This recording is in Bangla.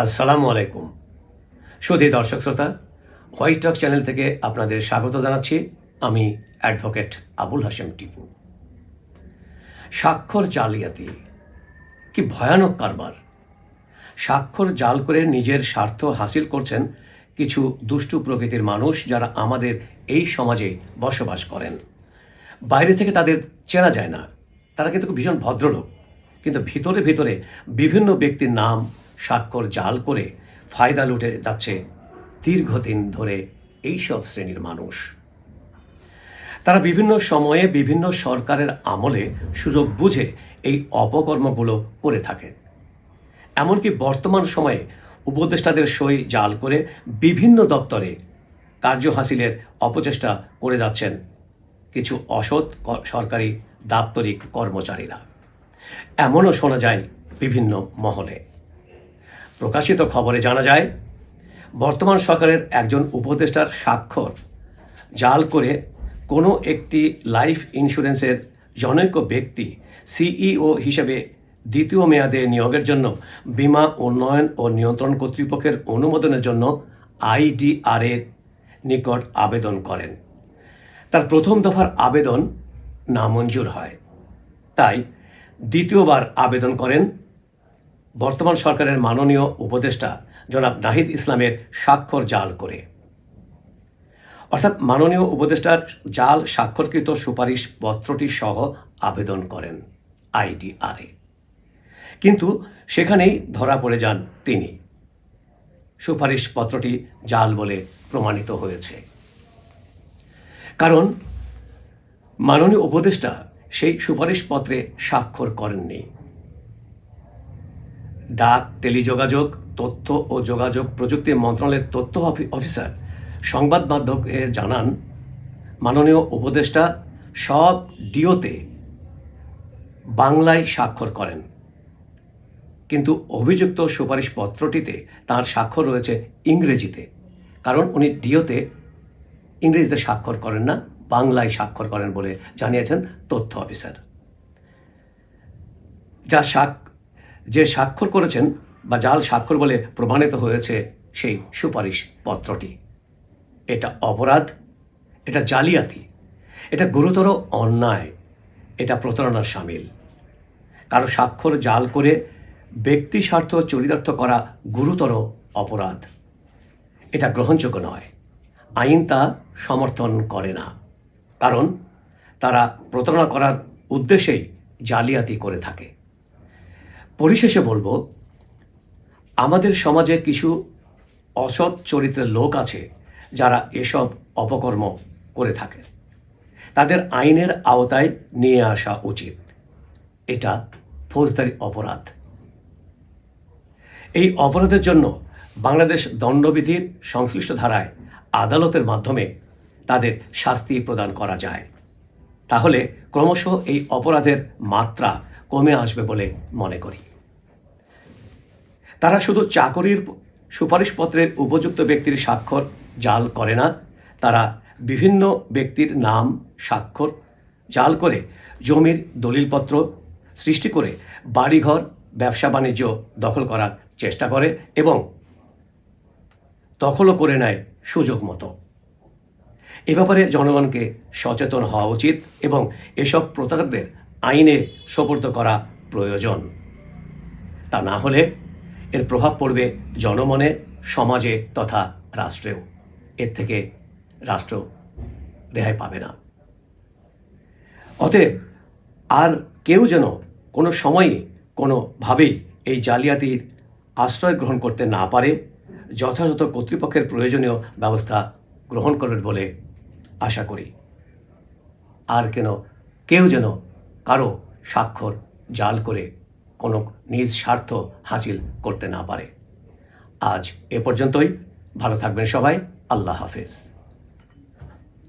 আসসালামু আলাইকুম। সুধী দর্শক শ্রোতা হোয়াইট টক চ্যানেল থেকে আপনাদের স্বাগত জানাচ্ছি আমি অ্যাডভোকেট আবুল হাসেম টিপু। স্বাক্ষর জালিয়াতি, কি ভয়ানক কারবার। স্বাক্ষর জাল করে নিজের স্বার্থ হাসিল করছেন কিছু দুষ্টু প্রকৃতির মানুষ যারা আমাদের এই সমাজে বসবাস করেন। বাইরে থেকে তাদের চেনা যায় না, তারা কিন্তু ভীষণ ভদ্রলোক। কিন্তু ভিতরে ভিতরে বিভিন্ন ব্যক্তির নাম স্বাক্ষর জাল করে ফায়দা লুটে যাচ্ছে দীর্ঘদিন ধরে এইসব শ্রেণির মানুষ। তারা বিভিন্ন সময়ে বিভিন্ন সরকারের আমলে সুযোগ বুঝে এই অপকর্মগুলো করে থাকে। এমনকি বর্তমান সময়ে উপদেষ্টাদের সই জাল করে বিভিন্ন দপ্তরে কার্য হাসিলের অপচেষ্টা করে যাচ্ছেন কিছু অসৎ সরকারি দাপ্তরিক কর্মচারীরা। এমনও শোনা যায় বিভিন্ন মহলে। প্রকাশিত খবরে জানা যায়, বর্তমান সরকারের একজন উপদেষ্টার স্বাক্ষর জাল করে কোনো একটি লাইফ ইন্স্যুরেন্সের জনৈক ব্যক্তি সিইও হিসেবে দ্বিতীয় মেয়াদে নিয়োগের জন্য বীমা উন্নয়ন ও নিয়ন্ত্রণ কর্তৃপক্ষের অনুমোদনের জন্য আইডিআর এর নিকট আবেদন করেন। তার প্রথম দফার আবেদন নামঞ্জুর হয়। তাই দ্বিতীয়বার আবেদন করেন বর্তমান সরকারের মাননীয় উপদেষ্টা জনাব নাহিদ ইসলামের স্বাক্ষর জাল করে। অর্থাৎ মাননীয় উপদেষ্টার জাল স্বাক্ষরকৃত সুপারিশ পত্রটি সহ আবেদন করেন আইডিআরএ কিন্তু সেখানেই ধরা পড়ে যান তিনি। সুপারিশ পত্রটি জাল বলে প্রমাণিত হয়েছে। কারণ মাননীয় উপদেষ্টা সেই সুপারিশপত্রে স্বাক্ষর করেননি। ডাক, টেলিযোগাযোগ, তথ্য ও যোগাযোগ প্রযুক্তি মন্ত্রণালয়ের তথ্য অফি- অফিসার, সংবাদ মাধ্যমে জানান, মাননীয় উপদেষ্টা সব ডিওতে বাংলায় স্বাক্ষর করেন। কিন্তু অভিযুক্ত সুপারিশপত্রটিতে তার স্বাক্ষর রয়েছে ইংরেজিতে, কারণ উনি ডিওতে ইংরেজিতে স্বাক্ষর করেন না, বাংলায় স্বাক্ষর করেন বলে জানিয়েছেন তথ্য অফিসার। যা যে স্বাক্ষর করেছেন বা জাল স্বাক্ষর বলে প্রমাণিত হয়েছে সেই সুপারিশ পত্রটি। এটা অপরাধ, এটা জালিয়াতি, এটা গুরুতর অন্যায়, এটা প্রতারণার সামিল। কারও স্বাক্ষর জাল করে ব্যক্তি স্বার্থ চরিতার্থ করা গুরুতর অপরাধ। এটা গ্রহণযোগ্য নয়। আইন তা সমর্থন করে না। কারণ তারা প্রতারণা করার উদ্দেশ্যেই জালিয়াতি করে থাকে। পরিশেষে বলব, আমাদের সমাজে কিছু অসৎ চরিত্রের লোক আছে যারা এসব অপকর্ম করে থাকে। তাদের আইনের আওতায় নিয়ে আসা উচিত। এটা ফৌজদারি অপরাধ। এই অপরাধের জন্য বাংলাদেশ দণ্ডবিধির সংশ্লিষ্ট ধারায় আদালতের মাধ্যমে তাদের শাস্তি প্রদান করা যায়। তাহলে ক্রমশ এই অপরাধের মাত্রা কমে আসবে বলে মনে করি। তারা শুধু চাকরির সুপারিশপত্রের উপযুক্ত ব্যক্তির স্বাক্ষর জাল করে না, তারা বিভিন্ন ব্যক্তির নাম স্বাক্ষর জাল করে জমির দলিলপত্র সৃষ্টি করে বাড়িঘর, ব্যবসা বাণিজ্য দখল করার চেষ্টা করে এবং দখলও করে নেয় সুযোগ মতো। এ ব্যাপারে জনগণকে সচেতন হওয়া উচিত এবং এসব প্রতারকদের আইনে সোপর্দ করা প্রয়োজন। তা না হলে এর প্রভাব পড়বে জনমনে, সমাজে তথা রাষ্ট্রেও। এর থেকে রাষ্ট্র রেহাই পাবে না। অতএব আর কেউ যেন কোনো সময়ই কোনোভাবেই এই জালিয়াতির আশ্রয় গ্রহণ করতে না পারে, যথাযথ কর্তৃপক্ষের প্রয়োজনীয় ব্যবস্থা গ্রহণ করবেন বলে আশা করি। আর কেন, কেউ যেন কারও স্বাক্ষর জাল করে কোনো নিজ স্বার্থ হাসিল করতে না পারে। আজ এ পর্যন্তই। ভালো থাকবেন সবাই। আল্লাহ হাফেজ।